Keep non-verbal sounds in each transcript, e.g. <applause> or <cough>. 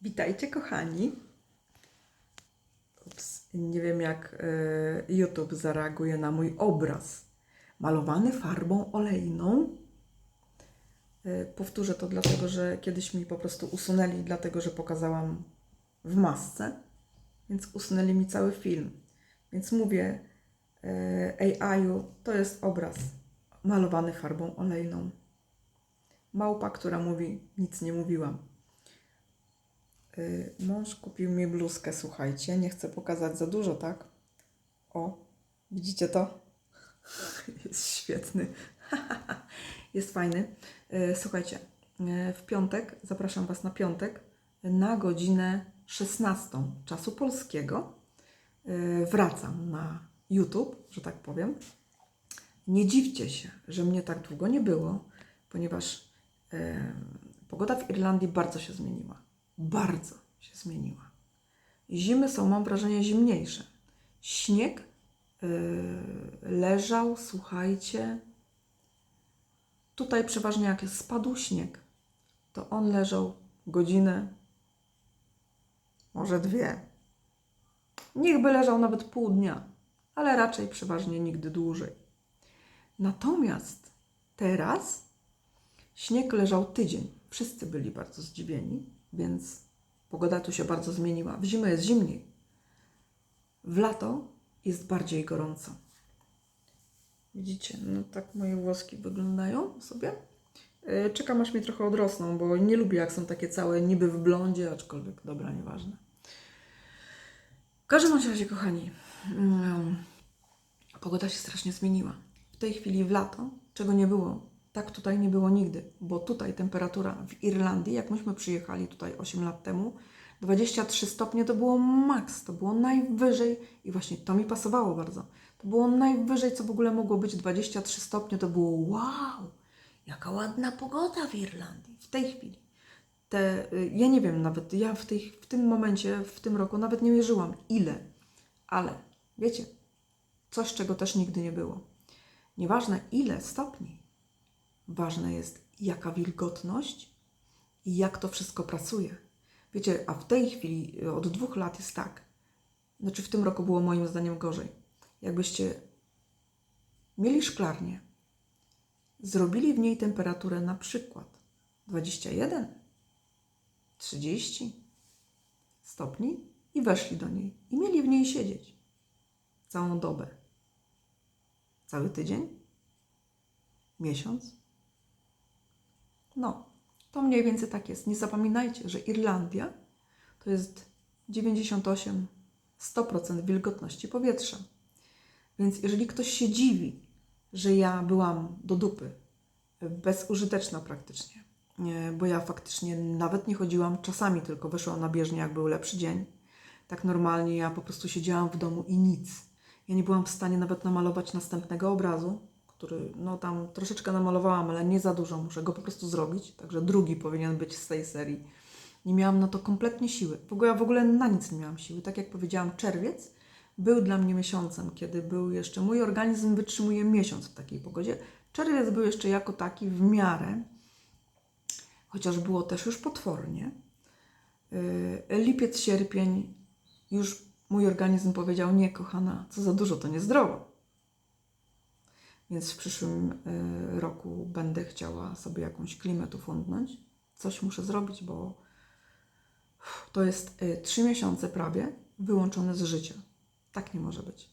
Witajcie, kochani. Ups, nie wiem, jak e, YouTube zareaguje na mój obraz. Malowany farbą olejną. E, powtórzę to dlatego, że kiedyś mi po prostu usunęli, dlatego że pokazałam w masce, więc usunęli mi cały film. Więc mówię e, AI-u, to jest obraz malowany farbą olejną. Małpa, która mówi, nic nie mówiłam. Y, Mąż kupił mi bluzkę, słuchajcie. Nie chcę pokazać za dużo, tak? O, widzicie to? <laughs> Jest świetny. <laughs> Jest fajny. Y, Słuchajcie, y, w piątek, zapraszam Was na piątek, na godzinę 16 czasu polskiego. Wracam na YouTube, że tak powiem. Nie dziwcie się, że mnie tak długo nie było, ponieważ pogoda w Irlandii bardzo się zmieniła. Bardzo się zmieniła. Zimy są, mam wrażenie, zimniejsze. Śnieg e, leżał, słuchajcie. Tutaj przeważnie jak spadł śnieg, to on leżał godzinę, może dwie. Niech by leżał nawet pół dnia, ale raczej przeważnie nigdy dłużej. Natomiast teraz śnieg leżał tydzień. Wszyscy byli bardzo zdziwieni, więc pogoda tu się bardzo zmieniła. W zimę jest zimniej. W lato jest bardziej gorąco. Widzicie, no tak moje włoski wyglądają sobie. Yy, Czekam aż mi trochę odrosną, bo nie lubię jak są takie całe niby w blondzie, aczkolwiek dobra, nieważne. W każdym razie, kochani, mm, pogoda się strasznie zmieniła. W tej chwili w lato, czego nie było, tak tutaj nie było nigdy, bo tutaj temperatura w Irlandii, jak myśmy przyjechali tutaj 8 lat temu, 23 stopnie to było maks, to było najwyżej i właśnie to mi pasowało bardzo. To było najwyżej, co w ogóle mogło być 23 stopnie, to było wow, jaka ładna pogoda w Irlandii w tej chwili. Te, y, ja nie wiem nawet, ja w, tej, w tym momencie, w tym roku nawet nie mierzyłam ile, ale wiecie, coś czego też nigdy nie było. Nieważne ile stopni, ważne jest jaka wilgotność i jak to wszystko pracuje. Wiecie, a w tej chwili od dwóch lat jest tak, znaczy w tym roku było moim zdaniem gorzej. Jakbyście mieli szklarnię, zrobili w niej temperaturę na przykład 21, 30 stopni i weszli do niej i mieli w niej siedzieć całą dobę. Cały tydzień? Miesiąc? No, to mniej więcej tak jest. Nie zapominajcie, że Irlandia to jest 98-100% wilgotności powietrza. Więc jeżeli ktoś się dziwi, że ja byłam do dupy, bezużyteczna praktycznie, nie, bo ja faktycznie nawet nie chodziłam, czasami tylko wyszłam na bieżnię, jak był lepszy dzień. Tak normalnie ja po prostu siedziałam w domu i nic. Ja nie byłam w stanie nawet namalować następnego obrazu, który no tam troszeczkę namalowałam, ale nie za dużo, muszę go po prostu zrobić, także drugi powinien być z tej serii. Nie miałam na to kompletnie siły. W ogóle ja w ogóle na nic nie miałam siły. Tak jak powiedziałam, czerwiec był dla mnie miesiącem, kiedy był jeszcze, mój organizm wytrzymuje miesiąc w takiej pogodzie. Czerwiec był jeszcze jako taki w miarę, chociaż było też już potwornie. Yy, Lipiec, sierpień, już mój organizm powiedział, nie kochana, co za dużo, to niezdrowo. Więc w przyszłym y, roku będę chciała sobie jakąś klimę tu fundnąć. Coś muszę zrobić, bo to jest y, trzy miesiące prawie wyłączone z życia. Tak nie może być.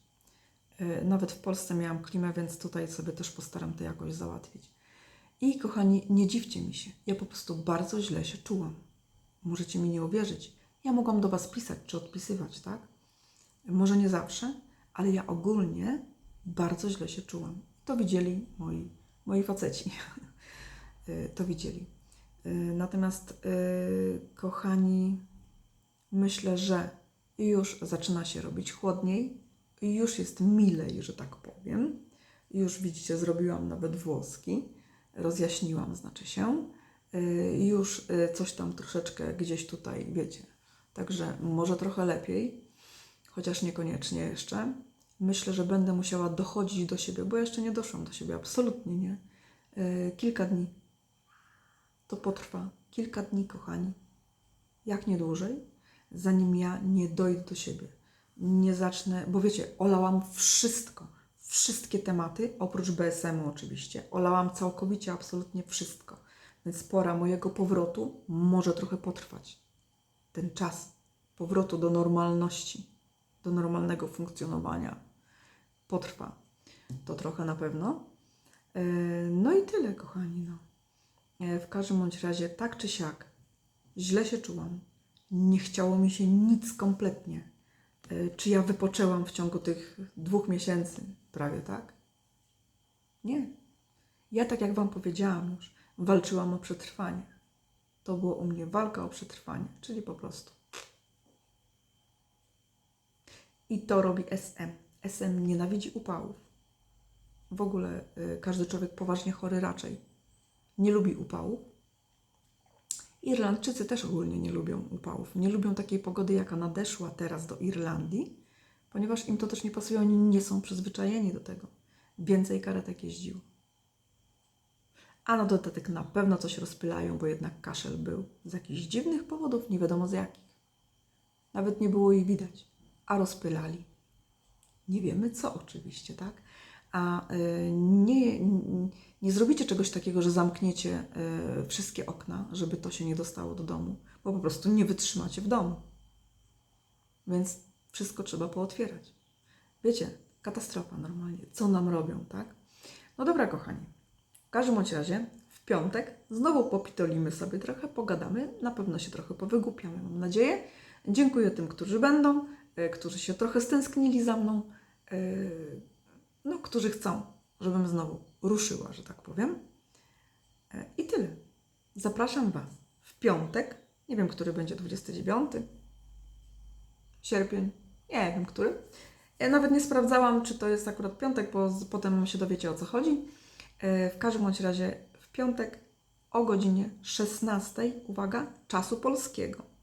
Y, Nawet w Polsce miałam klimę, więc tutaj sobie też postaram to jakoś załatwić. I kochani, nie dziwcie mi się. Ja po prostu bardzo źle się czułam. Możecie mi nie uwierzyć. Ja mogłam do Was pisać czy odpisywać, tak? Może nie zawsze, ale ja ogólnie bardzo źle się czułam. To widzieli moi, moi faceci. <laughs> Y, to widzieli. Y, Natomiast, y, kochani, myślę, że już zaczyna się robić chłodniej, już jest milej, że tak powiem. Już widzicie, zrobiłam nawet włoski, rozjaśniłam, znaczy się. Już coś tam troszeczkę gdzieś tutaj, wiecie. Także może trochę lepiej, chociaż niekoniecznie jeszcze. Myślę, że będę musiała dochodzić do siebie, bo jeszcze nie doszłam do siebie, absolutnie nie. Y, Kilka dni. To potrwa. Kilka dni, kochani. jak nie dłużej, zanim ja nie dojdę do siebie. Nie zacznę, bo wiecie, olałam wszystko, wszystkie tematy, oprócz BSM-u oczywiście. Olałam całkowicie, absolutnie wszystko. Więc pora mojego powrotu może trochę potrwać. Ten czas powrotu do normalności, do normalnego funkcjonowania potrwa. To trochę na pewno. E, No i tyle, kochani. No. E, W każdym bądź razie, tak czy siak, źle się czułam. Nie chciało mi się nic kompletnie. E, Czy ja wypoczęłam w ciągu tych dwóch miesięcy? Prawie tak? Nie. Ja, tak jak Wam powiedziałam już, walczyłam o przetrwanie. To było u mnie walka o przetrwanie, czyli po prostu. I to robi SM. SM nienawidzi upałów. W ogóle y, każdy człowiek poważnie chory raczej nie lubi upałów. Irlandczycy też ogólnie nie lubią upałów. Nie lubią takiej pogody, jaka nadeszła teraz do Irlandii, ponieważ im to też nie pasuje, oni nie są przyzwyczajeni do tego. Więcej karetek jeździło. A na dodatek na pewno coś rozpylają, bo jednak kaszel był z jakichś dziwnych powodów, nie wiadomo z jakich. Nawet nie było ich widać, a rozpylali. Nie wiemy co oczywiście, tak? A y, nie, nie zrobicie czegoś takiego, że zamkniecie y, wszystkie okna, żeby to się nie dostało do domu, bo po prostu nie wytrzymacie w domu. Więc wszystko trzeba pootwierać. Wiecie, katastrofa normalnie. Co nam robią, tak? No dobra, kochani. W każdym razie w piątek znowu popitolimy sobie trochę, pogadamy, na pewno się trochę powygłupiamy, mam nadzieję. Dziękuję tym, którzy będą, którzy się trochę stęsknili za mną, y, no, którzy chcą, żebym znowu ruszyła, że tak powiem. E, I tyle. Zapraszam Was w piątek, nie wiem, który będzie 29 sierpień, nie wiem, który. Ja nawet nie sprawdzałam, czy to jest akurat piątek, bo potem się dowiecie o co chodzi. E, W każdym bądź razie w piątek o godzinie 16, uwaga, czasu polskiego.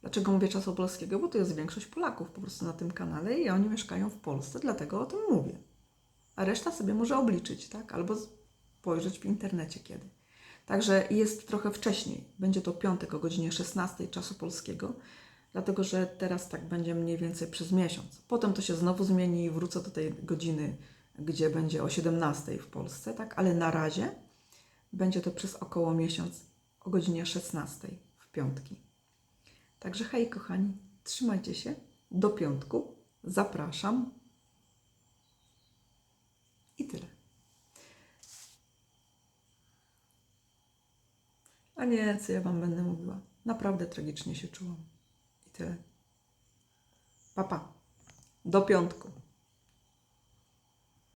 Dlaczego mówię czasu polskiego? Bo to jest większość Polaków po prostu na tym kanale i oni mieszkają w Polsce, dlatego o tym mówię. A reszta sobie może obliczyć, tak? Albo spojrzeć w internecie kiedy. Także jest trochę wcześniej. Będzie to piątek o godzinie 16 czasu polskiego, dlatego że teraz tak będzie mniej więcej przez miesiąc. Potem to się znowu zmieni i wrócę do tej godziny, gdzie będzie o 17 w Polsce, tak? Ale na razie będzie to przez około miesiąc o godzinie 16 w piątki. Także hej kochani, trzymajcie się. Do piątku. Zapraszam. I tyle. A nie, co ja Wam będę mówiła. Naprawdę tragicznie się czułam. I tyle. Papa. Pa. Do piątku.